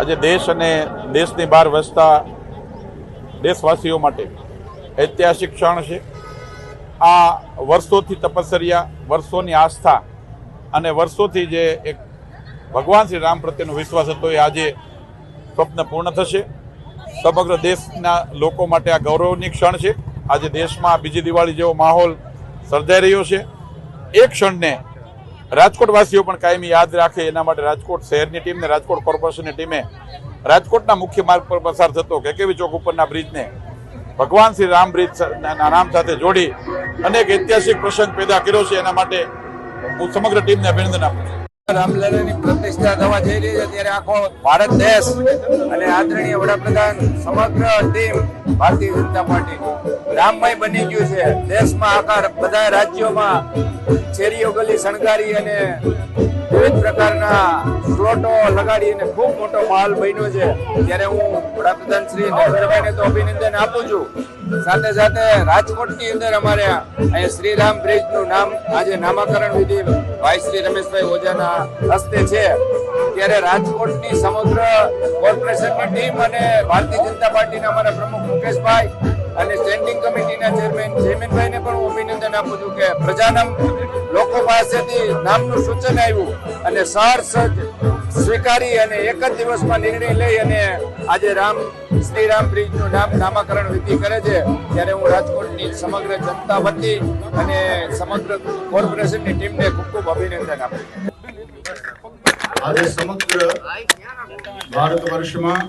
આજે દેશ અને દેશની બહાર વસતા દેશવાસીઓ માટે ઐતિહાસિક ક્ષણ છે. આ વર્ષોથી તપસ્યા, વર્ષોની આસ્થા અને વર્ષોથી જે એક ભગવાન શ્રી રામ પ્રત્યેનો વિશ્વાસ હતો એ આજે સ્વપ્ન પૂર્ણ થશે. સમગ્ર દેશના લોકો માટે આ ગૌરવની ક્ષણ છે. આજે દેશમાં બીજી દિવાળી જેવો માહોલ સર્જાઈ રહ્યો છે. એ ક્ષણને રાજકોટ વાસીઓ પણ કાયમી યાદ રાખે. એના માટે રાજકોટ શહેરની ટીમ ને રાજકોટ કોર્પોરેશનની ટીમે રાજકોટના મુખ્ય માર્ગ પર પસાર થતો કેકેવી ચોક ઉપરના બ્રિજને ભગવાન શ્રી રામ બ્રિજ નામ સાથે જોડી અનેક ઐતિહાસિક પ્રસંગ પેદા કર્યો છે. એના માટે હું સમગ્ર ટીમને અભિનંદન આપું છું. રામલલાની પ્રતિષ્ઠા થવા જઈ રહી છે ત્યારે આખો ભારત દેશ અને આદરણીય વડાપ્રધાન સમગ્ર ટીમ ભારતીય જનતા પાર્ટી રામમય બની ગયું છે. દેશમાં આખા બધા રાજ્યોમાં શેરીઓ ગલી શણગારી અને વિવિધ પ્રકારના સ્લોટો લગાડી અને ખૂબ મોટો માહોલ બન્યો છે. ત્યારે હું વડાપ્રધાન શ્રી નરેન્દ્રભાઈને તો અભિનંદન આપું છું. સાથે સાથે રાજકોટની અંદર અમારે અહીંયા શ્રીરામ બ્રિજનું નામ, આજે નામાકરણ વિધિ ભાઈ શ્રી રમેશભાઈ ઓઝાના હસ્તે છે. ત્યારે રાજકોટની સમગ્ર કોર્પોરેશનની ટીમ અને ભારતીય જનતા પાર્ટીના અમારા પ્રમુખ મુકેશભાઈ અને સ્ટેન્ડિંગ કમિટીના ચેરમેન જયમેનભાઈને પણ હું અભિનંદન આપું છું કે પ્રજાના લોકો પાસેથી નામનું સૂચન આવ્યું અને સજ સ્વીકારી અને એક જ દિવસમાં નિર્ણય લઈ અને આજે રામ શ્રીરામ બ્રિજનું નામ નામાકરણ વિધિ કરે છે. ત્યારે હું રાજકોટની સમગ્ર જનતા વતી અને સમગ્ર કોર્પોરેશનની ટીમને ખૂબ ખૂબ અભિનંદન આપું છું. આજે સમગ્ર ભારત વર્ષમાં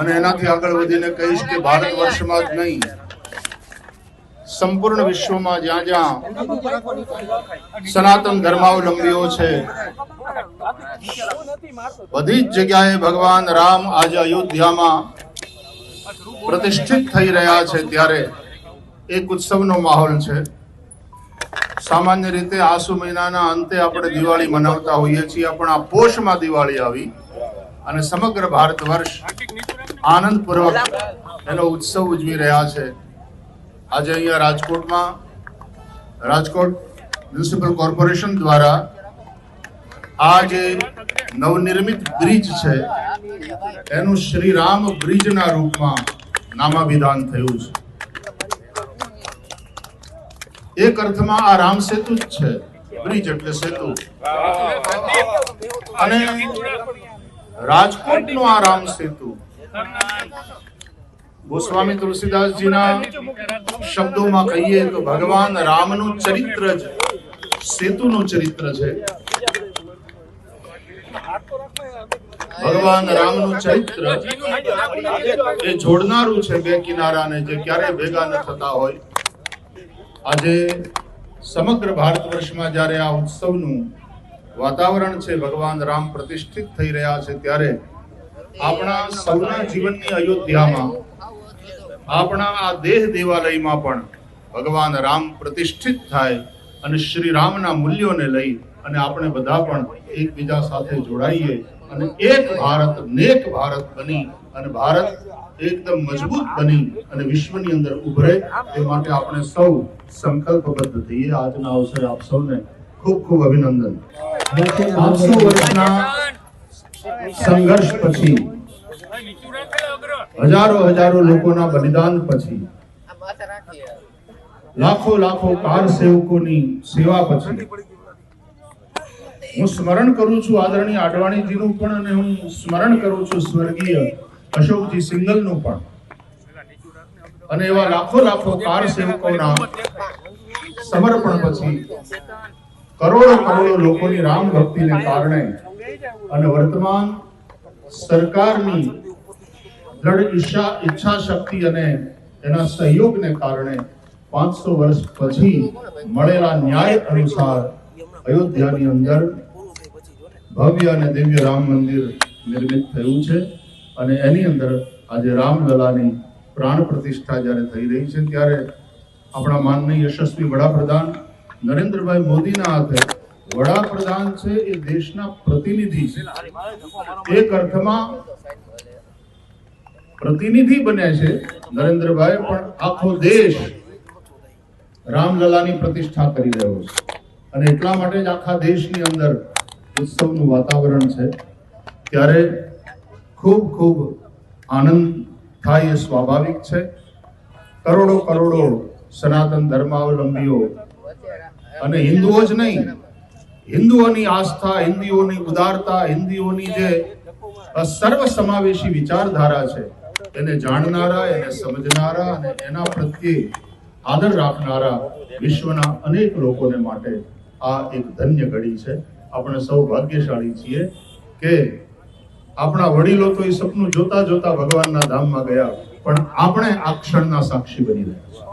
અને એનાથી આગળ વધીને કહીશ કે ભારત વર્ષમાં જ નહીં, સંપૂર્ણ વિશ્વમાં જ્યાં જ્યાં સનાતન ધર્માવલંબીઓ છે, બધી જ જગ્યાએ ભગવાન રામ આજે અયોધ્યામાં પ્રતિષ્ઠિત થઈ રહ્યા છે ત્યારે એક ઉત્સવનો માહોલ છે. સામાન્ય રીતે આસુ મહિનાના અંતે આપણે દિવાળી મનાવતા હોઈએ છીએ, પણ આ પોષમાં દિવાળી આવી અને સમગ્ર ભારત વર્ષ આનંદપૂર્વક એનો ઉત્સવ ઉજવી રહ્યા છે. આજે અહીંયા રાજકોટમાં, રાજકોટ મ્યુનિસિપલ કોર્પોરેશન દ્વારા આ જે નવનિર્મિત બ્રિજ છે, એનું શ્રી રામ બ્રિજના રૂપમાં નામાભિધાન થયું છે. એક અર્થમાં આ રામ સેતુ જ છે. બ્રિજ એટલે સેતુ. અને રાજકોટનો આ રામ સેતુ. ગોસ્વામી તુલસીદાસજીના શબ્દોમાં કહીએ તો ભગવાન રામનું ચરિત્ર જ સેતુનું ચરિત્ર છે. ભગવાન રામનું ચરિત્ર એ જોડનારું છે બે કિનારાને જે ક્યારે ભેગા ન થતા હોય. આજે સમગ્ર ભારત વર્ષમાં જ્યારે આ ઉત્સવનું વાતાવરણ છે, ભગવાન રામ પ્રતિષ્ઠિત થઈ રહ્યા છે, ત્યારે આપણા સૌના જીવનની અયોધ્યામાં, આપણા આ દેહ દેવાલયમાં પણ ભગવાન રામ પ્રતિષ્ઠિત થાય અને શ્રી રામના મૂલ્યોને લઈ અને આપણે બધા પણ એકબીજા સાથે જોડાઈએ અને એક ભારત, નેક ભારત બની અને ભારત એકદમ મજબૂત બની અને વિશ્વની અંદર ઉભરે, એ માટે આપણે સૌ સંકલ્પબદ્ધ થઈએ આજના અવસરે આપ સૌને ખૂબ ખૂબ અભિનંદન. પાંચસો વર્ષના સંઘર્ષ પછી, હજારો હજારો લોકોના બલિદાન પછી, લાખો લાખો કાર સેવકોની સેવા પછી, હું સ્મરણ કરું છું આદરણીય આડવાણીજીનું પણ અને હું સ્મરણ કરું છું સ્વર્ગીય અશોકજી સિંગલનું પણ. અને એવા લાખો લાખો કાર સેવકોના સમર્પણ પછી કરોડો કરોડો લોકોની રામ ભક્તિને કારણે અને વર્તમાન સરકારની દ્રઢ ઈચ્છા ઈચ્છા શક્તિ અને એના સહયોગને કારણે પાંચસો વર્ષ પછી મળેલા ન્યાય અનુસાર અયોધ્યાની અંદર ભવ્ય અને દિવ્ય રામ મંદિર નિર્મિત થયું છે. અને એની અંદર આજે રામલલાની પ્રાણ પ્રતિષ્ઠા જ્યારે થઈ રહી છે, ત્યારે આપણા માનને યશસ્વી વડાપ્રધાન નરેન્દ્રભાઈ મોદીના હાથે વડાપ્રધાન છે એ દેશના પ્રતિનિધિ છે. એક અર્થમાં પ્રતિનિધિ બને છે નરેન્દ્રભાઈ, પણ આખો દેશ રામલલાની પ્રતિષ્ઠા કરી રહ્યો છે. અને એટલા માટે જ આખા દેશની અંદર ઉત્સવનું વાતાવરણ છે. ત્યારે ખૂબ ખૂબ આનંદ થાય એ સ્વાભાવિક છે. કરોડો કરોડો સનાતન ધર્માવલંબીઓ અને હિન્દુઓ જ નહીં, હિન્દુઓની આસ્થા, હિન્દીઓની ઉદારતા, હિન્દીઓની જે સર્વસમાવેશી સર્વ સમાવેશી વિચારધારા છે, એને જાણનારા, એને સમજનારા અને એના પ્રત્યે આદર રાખનારા વિશ્વના અનેક લોકોને માટે આ એક ધન્ય ઘડી છે. આપણે સૌ ભાગ્યશાળી છીએ કે આપણા વડીલો તો એ સપનું જોતા જોતા ભગવાનના ધામમાં ગયા, પણ આપણે આ ક્ષણના સાક્ષી બની રહ્યા છીએ.